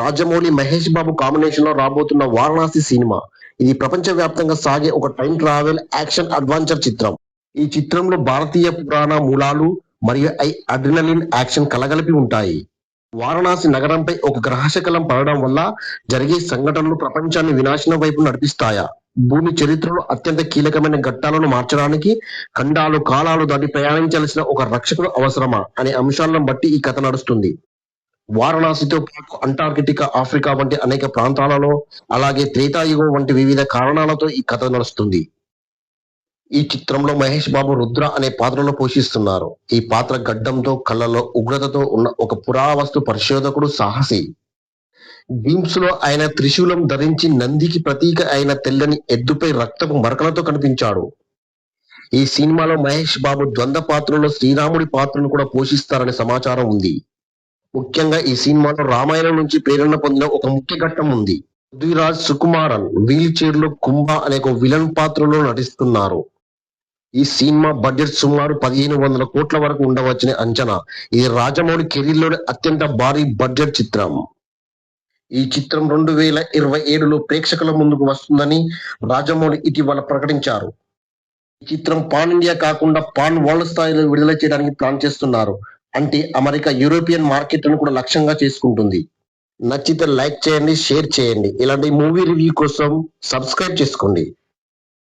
రాజమౌళి మహేష్ బాబు కాంబినేషన్లో రాబోతున్న వారణాసి సినిమా. ఇది ప్రపంచ వ్యాప్తంగా సాగే ఒక టైం ట్రావెల్ యాక్షన్ అడ్వెంచర్ చిత్రం. ఈ చిత్రంలో భారతీయ పురాణ మూలాలు మరియు ఐ అడ్రినలిన్ యాక్షన్ కలగలిపి ఉంటాయి. వారణాసి నగరంపై ఒక గ్రహశకలం పడడం వల్ల జరిగే సంఘటనలు ప్రపంచాన్ని వినాశనం వైపు నడిపిస్తాయా? భూమి చరిత్రలో అత్యంత కీలకమైన ఘట్టాలను మార్చడానికి ఖండాలు కాలాలు దాటి ప్రయాణించాల్సిన ఒక రక్షకుడు అవసరమా? అనే అంశాలను బట్టి ఈ కథ నడుస్తుంది. వారణాసితో పాటు అంటార్కిటికా ఆఫ్రికా వంటి అనేక ప్రాంతాలలో అలాగే త్రేతాయుగం వంటి వివిధ కారణాలతో ఈ కథ నడుస్తుంది. ఈ చిత్రంలో మహేష్ బాబు రుద్ర అనే పాత్రలో పోషిస్తున్నారు. ఈ పాత్ర గడ్డంతో కళ్ళలో ఉగ్రతతో ఉన్న ఒక పురావస్తు పరిశోధకుడు సాహసి. గేమ్స్లో ఆయన త్రిశూలం ధరించి నందికి ప్రతీక అయిన తెల్లని ఎద్దుపై రక్తపు మరకలతో కనిపించాడు. ఈ సినిమాలో మహేష్ బాబు ద్వంద్వ పాత్రలో శ్రీరాముడి పాత్రను కూడా పోషిస్తారనే సమాచారం ఉంది. ముఖ్యంగా ఈ సినిమాలో రామాయణం నుంచి ప్రేరణ పొందిన ఒక ముఖ్య ఘట్టం ఉంది. పృథ్వీరాజ్ సుకుమారన్ వీల్ చైర్లో కుంభ అనే ఒక విలన్ పాత్రలో నటిస్తున్నారు. ఈ సినిమా బడ్జెట్ సుమారు పదిహేను వందల కోట్ల వరకు ఉండవచ్చని అంచనా. ఇది రాజమౌళి కెరీర్లోని అత్యంత భారీ బడ్జెట్ చిత్రం. ఈ చిత్రం రెండు వేల ఇరవై ఏడులో ప్రేక్షకుల ముందుకు వస్తుందని రాజమౌళి ఇటీవల ప్రకటించారు. ఈ చిత్రం పాన్ ఇండియా కాకుండా పాన్ వరల్డ్ స్థాయిలో విడుదల చేయడానికి ప్లాన్ చేస్తున్నారు. అంటే అమెరికా యూరోపియన్ మార్కెట్లను కూడా లక్ష్యంగా చేసుకుంటుంది. నచ్చితే లైక్ చేయండి షేర్ చేయండి. ఇలాంటి మూవీ రివ్యూ కోసం సబ్స్క్రైబ్ చేసుకోండి.